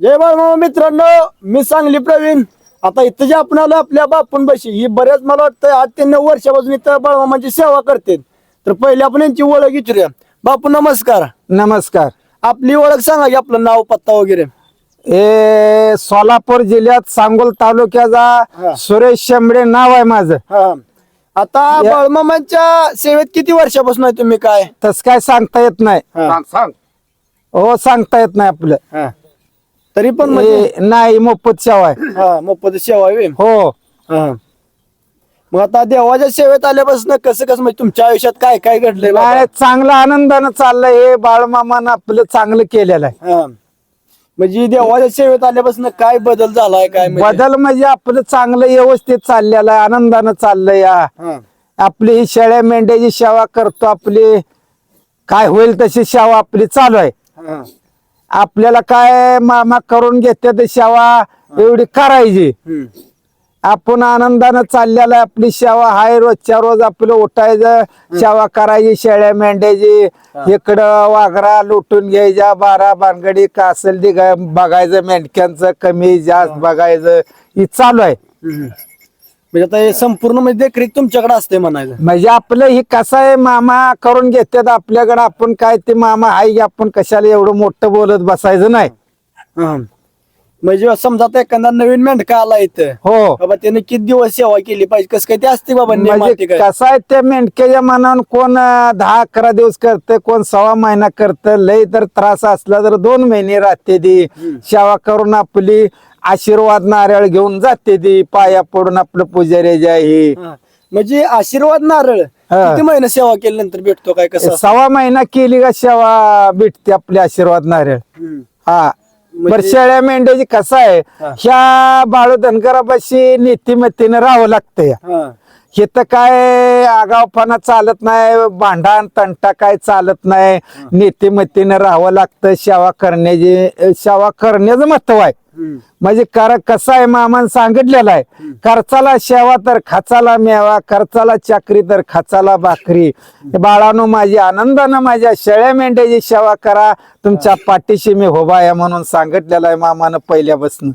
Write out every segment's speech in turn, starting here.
जय बाळमा मित्रांनो मी सांगली प्रवीण. आता इथं जे आपण आलो आपल्या बापून बशी ही बऱ्याच मला वाटतं आठ ते नऊ वर्षापासून इथं बाळमामाची सेवा करते. तर पहिले आपण यांची ओळख विचारूया. बापू नमस्कार. नमस्कार. आपली ओळख सांगा की आपलं नाव पत्ता वगैरे. हे सोलापूर जिल्ह्यात सांगोल हा. तालुक्याचा सुरेश शेंबडे नाव आहे माझं. हा. आता बाळमामाच्या सेवेत किती वर्षापासून आहे तुम्ही काय? तस काय सांगता येत नाही. हा. हो सांगता येत नाही आपलं. हा. तरी पण म्हणजे हे नाही मोफत सेवा आहे हा मोफत सेवा आहे व्हय. हो हा. मग आता देवाच्या सेवेत आल्यापासून कसं कसं म्हणजे तुमच्या आयुष्यात काय काय बाबा? नाही चांगलं आनंदानं चाललंय हे बाळमामानं आपलं चांगलं केलेलं आहे हा. म्हणजे देवाच्या सेवेत आल्यापासून काय बदल झालाय काय म्हणजे? बदल म्हणजे आपलं चांगलं व्यवस्थित चाललेलं आहे आनंदानं चाललंय या हा. आपली ही शेळ्या मेंढ्याची सेवा करतो आपली काय होईल तशी सेवा आपली चालू आहे हा. आपल्याला काय मामा करून घेते ते सेवा एवढी करायची. आपण आनंदानं चाललेला आपली सेवा हाय रोजच्या रोज आपलं उठायचं सेवा करायची शेळ्या मेंढ्याची. इकडं वाघरा लुटून घ्यायच्या बारा बानगडी का असेल ते काय बघायचं मेंढक्यांचं कमी जास्त बघायचं. ही चालू आहे. म्हणजे आता हे संपूर्ण म्हणजे देखरेख तुमच्याकडे असते म्हणायचं. म्हणजे आपलं ही कसं आहे मामा करून घेतात आपल्याकडे आपण काय ते मामा आहे आपण कशाला एवढं मोठं बोलत बसायचं नाही. हा. म्हणजे समजा आता एखादा नवीन मेंढका आला इथं. हो. बाबा त्याने किती दिवस सेवा केली पाहिजे? कसं काय ते असते बाबा नियम म्हणजे काय? कसं आहे त्या मेंढक्याच्या मनान कोण अं, दहा अकरा दिवस करते कोण सव्वा महिना करतं लय तर त्रास असला तर दोन महिने राहते ती. सेवा करून आपली आशीर्वाद नारळ घेऊन जाते ती पाया पडून आपलं पुजारी जे आहे हा. म्हणजे आशीर्वाद नारळ हा. किती महिने सेवा केल्यानंतर भेटतो काय कसं? सव्वा महिना केली का सेवा भेटते आपली आशीर्वाद नारळ हम्म. हा म्हणजे- बर शेळ्या मेंढ्याची कसं आहे हा. ह्या बाळू धनगरापाशी नीतिमत्तेनं राहावं लागतं हा. हे तर काय आगावपणा चालत नाही भांडण तंटा काय चालत नाही. नीतिमत्तेनं राहावं लागतं सेवा करण्याची सेवा करण्याचं महत्त्व आहे. म्हणजे कर कसं आहे मामान सांगितलेलं आहे. खर्चाला सेवा तर खचाला मेवा खर्चाला चाकरी तर खचाला भाकरी. बाळानो माझी आनंदानं माझ्या शेळ्या मेंढ्याची सेवा करा. तुमच्या पाठीशी मी उभा आहे म्हणून सांगितलेलं आहे मामानं पहिल्यापासून.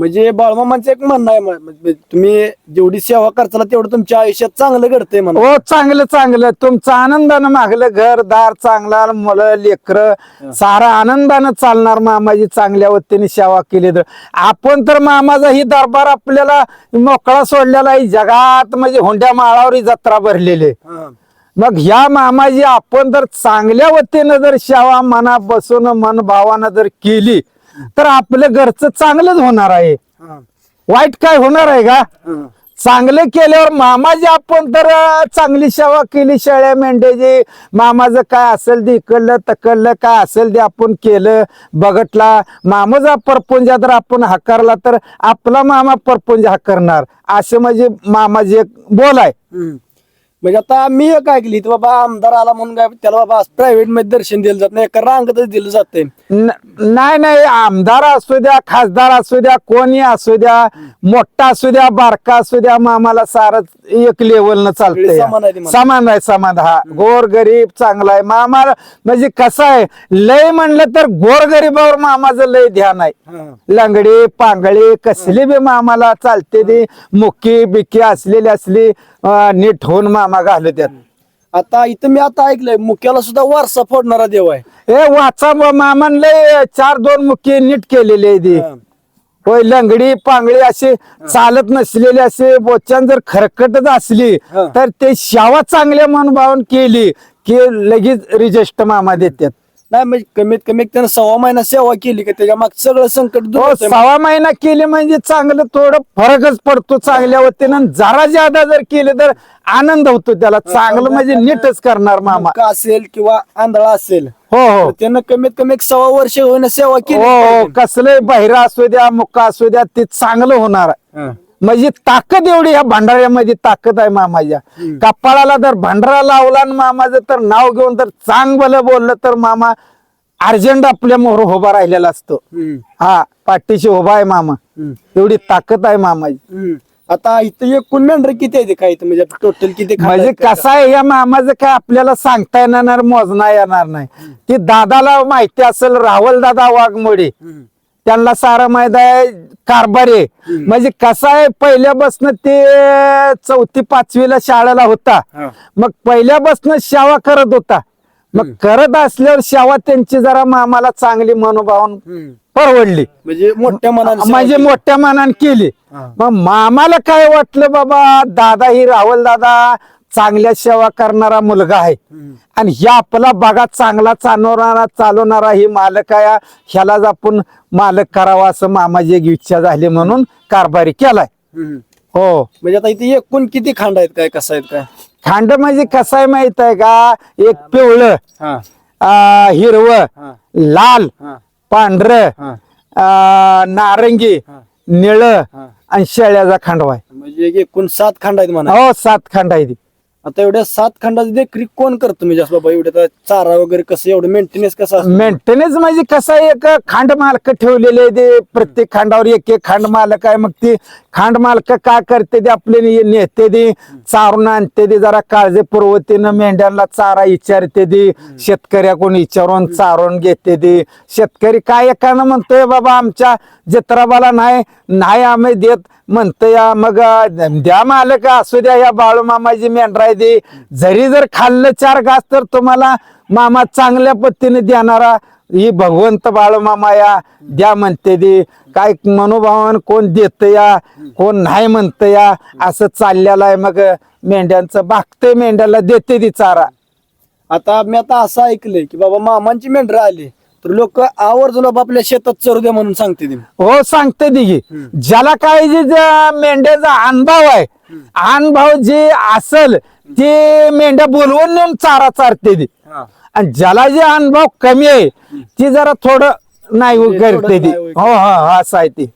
म्हणजे बाळमामांचं एक म्हणणं आहे म्हणजे तुम्ही जेवढी सेवा करताना तेवढं तुमच्या आयुष्यात चांगलं घडतंय म्हणा हो चांगलं चांगलं. तुमचं आनंदानं मागलं घर दार चांगला मुलं लेकर सारा आनंदानं चालणार मामाजी चांगल्या वतीने सेवा केली तर. आपण तर मामाचा ही दरबार आपल्याला मोकळा सोडलेला आहे. जगात म्हणजे हुंड्या माळावर ही जत्रा भरलेली. मग ह्या मामाजी आपण जर चांगल्या वतीनं जर सेवा मना बसून मन भावानं जर केली तर आपलं घरचं चांगलंच होणार आहे. वाईट काय होणार आहे का. चांगलं केल्यावर मामाजी आपण तर चांगली सेवा केली शेळ्या मेंढ्याची मामाचं काय असेल ते इकडलं तकडलं काय असेल ते आपण केलं बघटला मामाचा परपुंजा जर आपण हकारला तर आपला मामा परपुंज हकरणार असे म्हणजे मामाजी एक बोल आहे हम्म. म्हणजे आता मी एक ऐकली तर बाबा आमदार आला म्हणून काय त्याला बाबा प्रायव्हेटमध्ये दर्शन दिलं जात नाही एका रांगतच दिलं जातंय न- नाही नाही आमदार असू द्या खासदार असू द्या कोणी असू द्या मोठा असू द्या बारका असू द्या मामाला सारच एक लेवल न सगळे समान आहे ते चालतंय. समान आहे समान हा. गोर गरीब चांगला आहे. मामा म्हणजे कसं आहे लय म्हणलं तर गोर गरीबावर मामाचं लय ध्यान आहे. हा. लंगडी पांगडी कसली बी मामाला चालते ती मुक्की बिक्की असलेली असली अं, नीट होऊन मामा घालू त्यात आता इथं मी आता ऐकलंय मुख्याला सुद्धा वारसा फोडणारा देव आहे हे वाचा मामान लय चार दोन मुख्य नीट केलेली आहे ती हा. होय लंगडी पांगडी असे चालत नसलेले असे बोचान जर खरकटच असली हा. तर ते शावा चांगल्या मनभावन केली की लगेच रिजेस्ट मामा देतात नाही म्हणजे कमीत कमी त्यानं सव्वा महिना सेवा केली का त्याच्या माग सगळं संकट दूर हो होतंय. सहा महिना केले म्हणजे चांगलं थोडं फरकच पडतो चांगल्या वतीनं जरा ज्यादा जर केले तर आनंद होतो त्याला चांगलं म्हणजे नीटच करणार मामा मुका असेल किंवा आंधळा असेल हो हो तर त्यानं कमीत कमी एक सव्वा वर्ष होईना सेवा केली हो पाहिजे. कसले बहिरा असू द्या मुक्का असू द्या ते चांगलं होणार आहे. हा. म्हणजे ताकद एवढी ह्या भंडाऱ्यामध्ये ताकद आहे मामाच्या कपाळाला जर भंडारा लावला आणि मामाचं तर नाव घेऊन तर चांगलं बोललं तर मामा अर्जंट आपल्या मोहर उभा राहिलेला असतो. हा पाठीशी उभा आहे मामा. एवढी ताकद आहे मामाची. आता इथं एकूण मेंढर किती आहे काय इथं म्हणजे टोटल किती म्हणजे? कसं आहे या मामाचं काय आपल्याला सांगता येणार मोजना येणार नाही ती दादाला माहिती असेल राहुल दादा वाघमोडे. त्यांना सारा माहीत आहे कारभारी म्हणजे कसं आहे पहिल्यापासून ते चौथी पाचवीला शाळेला होता. मग पहिल्यापासून सेवा करत होता. मग करत असल्यावर सेवा त्यांची जरा मामाला चांगली मनोभावन. परवडली. म्हणजे मोठ्या मनाने म्हणजे मोठ्या मनाने केली. मग मामाला काय वाटलं बाबा दादा ही राहुल दादा चांगल्या सेवा करणारा मुलगा आहे. आणि ह्या आपला बघा चांगला चालवणारा चालवणारा ही मालक आहे. ह्यालाच आपण मालक करावा असं मामाची एक इच्छा झाली म्हणून कारभारी केलाय. हो. म्हणजे आता इथे एकूण किती खांड आहेत काय कसं आहेत काय? खांड म्हणजे कसं आहे माहीत आहे का? एक पिवळं हा. अं, हिरवं हा. लाल हा. पांढरं नारंगी. निळं. आणि शेळ्याचा खांडवा आहे. म्हणजे एक एकूण सात खांड आहेत म्हणा. हो सात खांड आहे ती आता एवढ्या सात खंडाची देखील कोण करतो? म्हणजे असं बाबा एवढं चारा वगैरे कसं एवढं मेंटेनन्स कसं मेंटेनन्स म्हणजे कसं एक खांड मालक ठेवलेले दे ते प्रत्येक खांडावर एक एक खांड मालक आहे. मग ते खांड मालक काय करते ते आपले नेते दे चारून आणते दे जरा काळजीपूर्वतीनं मेंढ्यांना चारा विचारते दे शेतकऱ्या कोण विचारून चारून घेते दे शेतकरी काय एकानं म्हणतोय बाबा आमच्या जत्राबाला नाही नाही आम्ही देत म्हणतोय या मग द्या मालक असू द्या या बाळू मामाची मेंढरा आहे दे जरी जर खाल्लं चार घास तर तुम्हाला मामा चांगल्या पद्धतीने देणारा ही भगवंत बाळू मामा या. द्या म्हणते दे काय मनोभावान कोण देत या? कोण नाही म्हणत या? असं चाललेलं आहे मग मेंढ्यांचं. भागते मेंढ्याला देते ती चारा. आता मी आता असं ऐकलंय की बाबा मामांची मेंढरा आली. तर लोक आवर्जून आपल्या शेतात चरू द्या म्हणून सांगते ते. हो सांगते दिगी ज्याला काय जे जे मेंढ्याचा अनुभव आहे अनुभव जे असल ते मेंढ्या बोलवून नेऊन चारा चारते ती. आणि ज्याला जे अनुभव कमी आहे ती जरा थोडं नाही करते ती. नाही वगैरे. हो हो असं आहे ती.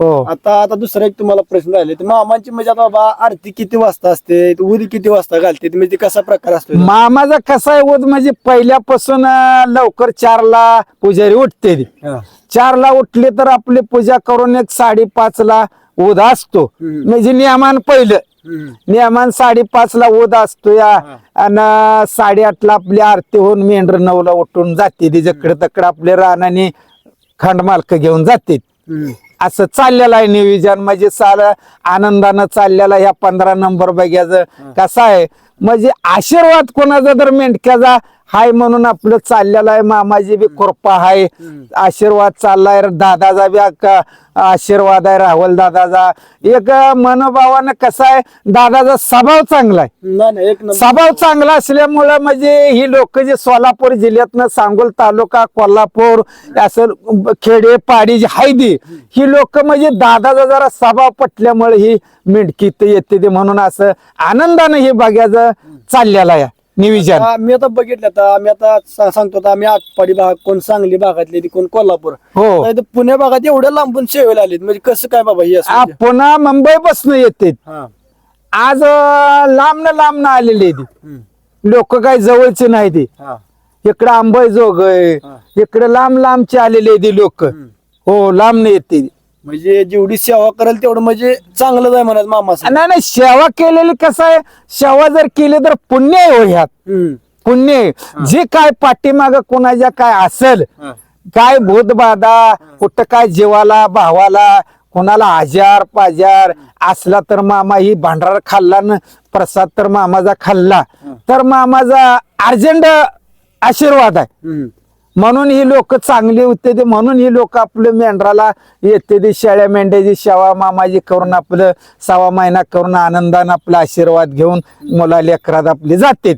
हो. आता आता दुसरा एक तुम्हाला प्रश्न राहिले. तर मामांची म्हणजे आता बाबा आरती किती वाजता असते? उरी किती वाजता घालते? म्हणजे कसा प्रकार असतो मामाचा कसा आहे उद? म्हणजे पहिल्यापासून अं, लवकर चारला पुजारी उठते ती. हा. चारला उठले तर आपली पूजा करून एक साडेपाच ला उद असतो. हम्म. म्हणजे नियमान पहिलं. हम्म. नियमान साडेपाच ला उद असतो या. आणि साडेआठ ला आपली आरती होऊन मेंढर नऊला उठून जाते जकडे तकडे आपले रानाने खंड मालक घेऊन जाते हम्म. असं चाललेलं आहे नियोजन म्हणजे साल आनंदानं चाललेलं ह्या पंधरा नंबर बघ्याचं. कसं आहे? म्हणजे आशीर्वाद कोणाचा तर मेंढक्याचा हाय म्हणून आपलं चाललेलं आहे मामाजी बी कृपा आहे आशीर्वाद चाललाय दादाचा बी आशीर्वाद आहे राहुल दादाचा. एक मनोभावानं कसा आहे दादाचा स्वभाव चांगला आहे. स्वभाव चांगला असल्यामुळं म्हणजे ही लोक जे सोलापूर जिल्ह्यातनं सांगोल तालुका कोल्हापूर असं खेडे पाडी जी हाय ती ही लोक म्हणजे दादाचा जरा स्वभाव पटल्यामुळे ही इथं येते ते म्हणून असं आनंदानं हे बघायचं चाललेलं आहे. निविजन. आता मी आता बघितलं आता आम्ही आता सा- सांगतो आता आम्ही आटपाडी भाग कोण सांगली भागातली ती कोण कोल्हापूर. हो. आता इथं पुणे भागात एवढ्या लांबून सेवेला आलीत म्हणजे कसं काय बाबा हे पुन्हा मुंबई पासून येते हा. आज लांब ना लांब ना आलेली ती हम्म. लोक काही जवळचे नाही ती हा. इकडे आंबईजोग आहे हा. इकडे लांब लांबचे आलेले आहेत लोक. हो लांब येते. म्हणजे जेवढी सेवा करेल तेवढं म्हणजे चांगलं आहे म्हणत मामा नाही नाही सेवा केलेली कसं आहे? सेवा जर केली तर पुण्य आहे हो ह्यात. पुण्य आहे. जे काय पाठीमाग कोणाच्या काय असेल काय भूतबाधा कुठं काय जीवाला भावाला कोणाला आजार पाजार असला तर मामा ही भांडार खाल्ला न प्रसाद तर मामाचा खाल्ला. तर मामाचा अर्जंट आशीर्वाद आहे. म्हणून ही लोक चांगली होते ते म्हणून ही लोक आपलं मेंढराला येते ते शेळ्या मेंढ्याची सेवा मामाजी करून आपलं सवा महिना करून आनंदानं आपला आशीर्वाद घेऊन मुला लेकरात आपले जाते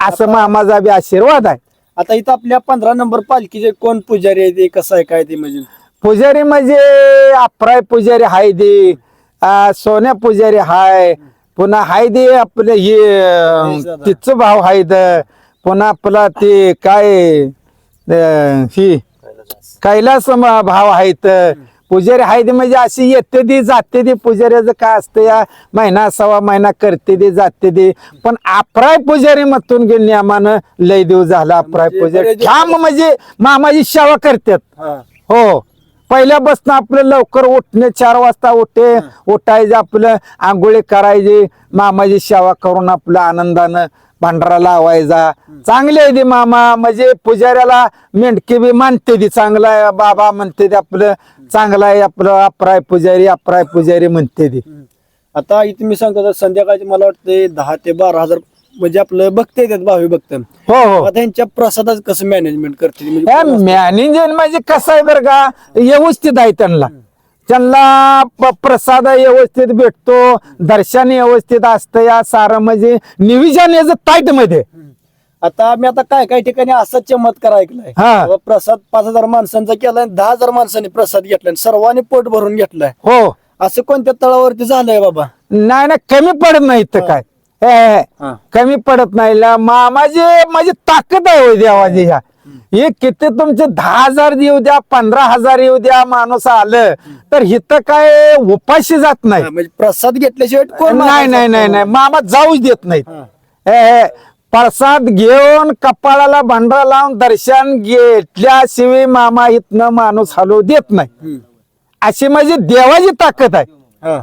असं मामाचा बी आशीर्वाद आहे. आता इथं आपल्या पंधरा नंबर पालखीचे कोण पुजारी आहे ते कसं आहे काय ते म्हणजे? पुजारी म्हणजे अप्राय पुजारी हाय दे सोन्या पुजारी हाय. पुन्हा हाय दे आपलं हे. तिचं भाव हाय द. पुन्हा आपला ते काय? अं, ही कैलास म- भाव आहेत. पुजारी आहेत म्हणजे अशी येते ती जाते ती पुजाऱ्याचं काय असतं या? महिना सव्वा महिना करते ती जाते ती पण अप्राय पुजारी मधून गेली नियमानं लय देव झाला अप्राय म्हणजे पुजारी. बरेच दिवस- ठाम म्हणजे मामाची सेवा करतात. हा. हो. पहिल्यापासून आपलं लवकर उठणे चार वाजता उठे उठायचे आपलं आंघोळी करायची मामाची सेवा करून आपलं आनंदानं भांडारा लावायचा. चांगले आहे ते मामा. म्हणजे पुजाऱ्याला मेंढके बी मानते ती. चांगला आहे. बाबा म्हणते ते आपलं. चांगला आहे. आपलं अप्राय पुजारी अप्राय पुजारी म्हणते ती. आता इथे मी सांगतो संध्याकाळचे मला वाटते दहा ते बारा हजार म्हणजे आपलं बघते येतात भावी भक्त. हो हो. त्यांच्या प्रसादात कसं मॅनेजमेंट करते मॅनेजर म्हणजे कसं आहे बरं का? व्यवस्थित आहे त्यांना. त्यांना प्रसाद व्यवस्थित भेटतो दर्शन व्यवस्थित असतं या सारं म्हणजे निविजन याचं टाईटमध्ये. आता मी आता काय काय ठिकाणी असा चमत्कार ऐकलाय. हा. प्रसाद पाच हजार माणसांचा केलाय दहा हजार माणसांनी प्रसाद घेतलाय आणि सर्वांनी पोट भरून घेतलाय. हो. असं कोणत्या तळावरती झालंय बाबा? नाही ना कमी पडत नाही इथं काय. हे, हे, हा. कमी पडत नाही. ला- माझी माझी ताकद आहे देवाची ह्या. हे किती तुमचे दहा हजार येऊ द्या पंधरा हजार येऊ द्या माणूस आलं तर इथं काय उपाशी जात नाही म्हणजे प्रसाद घेतल्याशिवाय कोण नाही नाही नाही? नाही मामा जाऊच देत नाहीत प्रसाद घेऊन कपाळाला भांडा लावून दर्शन घेतल्याशिवाय मामा इथनं माणूस हलवू देत नाही. अशी माझी देवाची ताकद आहे हा.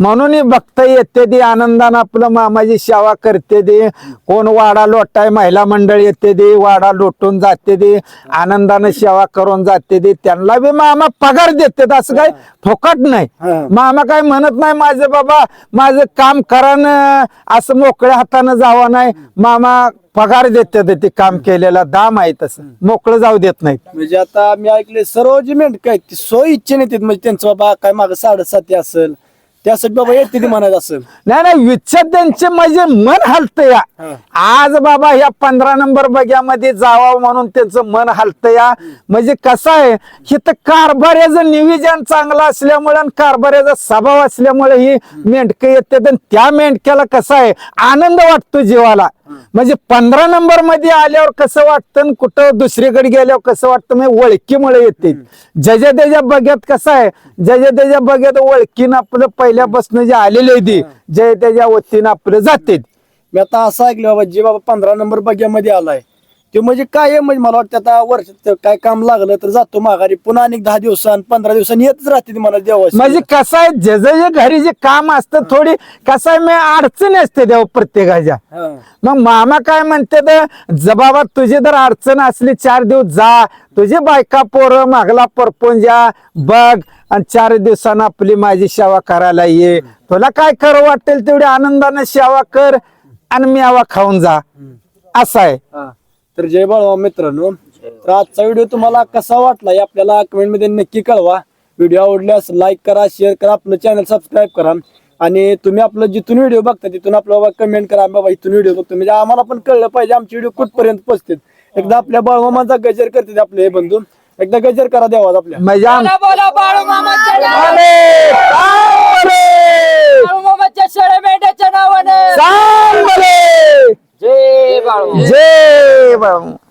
म्हणून भक्त येते ती आनंदानं आपलं मामाची सेवा करते दे कोण वाडा लोटाय महिला मंडळ येते दे वाडा लोटून जाते दे आनंदानं सेवा करून जाते दे त्यांना बी मामा पगार देते असं काय फुकट नाही. मामा काय म्हणत नाही माझं बाबा माझं काम करण असं मोकळ्या हातानं जावं नाही. मामा पगार देते ते काम केलेला दाम आहे तसं. मोकळं जाऊ देत नाहीत. म्हणजे आता मी ऐकले सर्व जे मेंढक आहेत ती सोय इच्छेने म्हणजे त्यांचं बाबा काय मागं साडेसाती असेल त्यासाठी बाबा येते ती म्हणायचं असेल. नाही नाही विच्छेद त्यांचे म्हणजे मन हलत या. हा. आज बाबा ह्या पंधरा नंबर बग्यामध्ये जावं म्हणून त्यांचं मन हलत या. म्हणजे कसं आहे इथं कारभार्याचं नियोजन चांगलं असल्यामुळे आणि कारभार्याचा स्वभाव असल्यामुळे ही मेंढकं येते आणि त्या मेंढक्याला कसं आहे आनंद वाटतो जीवाला. म्हणजे पंधरा नंबरमध्ये आल्यावर कसं वाटतं कुठं दुसरीकडे गेल्यावर कसं वाटतं? म्हणजे ओळखीमुळे येते. ज्याच्या त्याच्या बग्यात कसं आहे ज्याच्या त्याच्या बग्यात ओळखीनं आपलं पहिल्यापासून जे आलेले ती जय त्याच्या वतीनं आपलं जाते. मी आता असं ऐकलं बाबा जे बाबा पंधरा नंबर बग्यामध्ये आलाय ते म्हणजे काय आहे? म्हणजे मला वाटतं आता वर्षात काय काम लागलं तर जातो माघारी. पुन्हा अनेक दहा दिवसांनी पंधरा दिवसांनी येतच राहते ती मला देवाशी. म्हणजे कसं आहे ज्याचं जे घरी जे काम असतं थोडी कसं आहे मी अडचणी असते देव प्रत्येकाच्या. हा. मग मामा काय म्हणते तर ज बाबा तुझी जर अडचण असली चार दिवस जा. तुझी बायका पोरं मागला परपून जा. बघ आणि चार दिवसानं आपली माझी सेवा करायला ये. तुला काय खरं वाटेल तेवढी आनंदानं सेवा कर आणि मेवा खाऊन जा. असं आहे. हा. तर जय बाळवा मित्रांनो. तर आजचा व्हिडिओ तुम्हाला कसा वाटला हे आपल्याला कमेंटमध्ये नक्की कळवा. व्हिडिओ आवडल्यास लाईक करा शेअर करा आपलं चॅनल सबस्क्राईब करा. आणि तुम्ही आपलं जिथून व्हिडिओ बघता तिथून आपलं बाबा कमेंट करा. बाबा इथून व्हिडिओ बघतो. म्हणजे आम्हाला पण कळलं पाहिजे आमचे व्हिडिओ कुठपर्यंत पोहोचतात एकदा आपल्या बाळमामाचा गजर करतात आपले हे बंधू. एकदा गजर करा द्यावा आपल्या. म्हणजे जय बाळू. जय बाळू.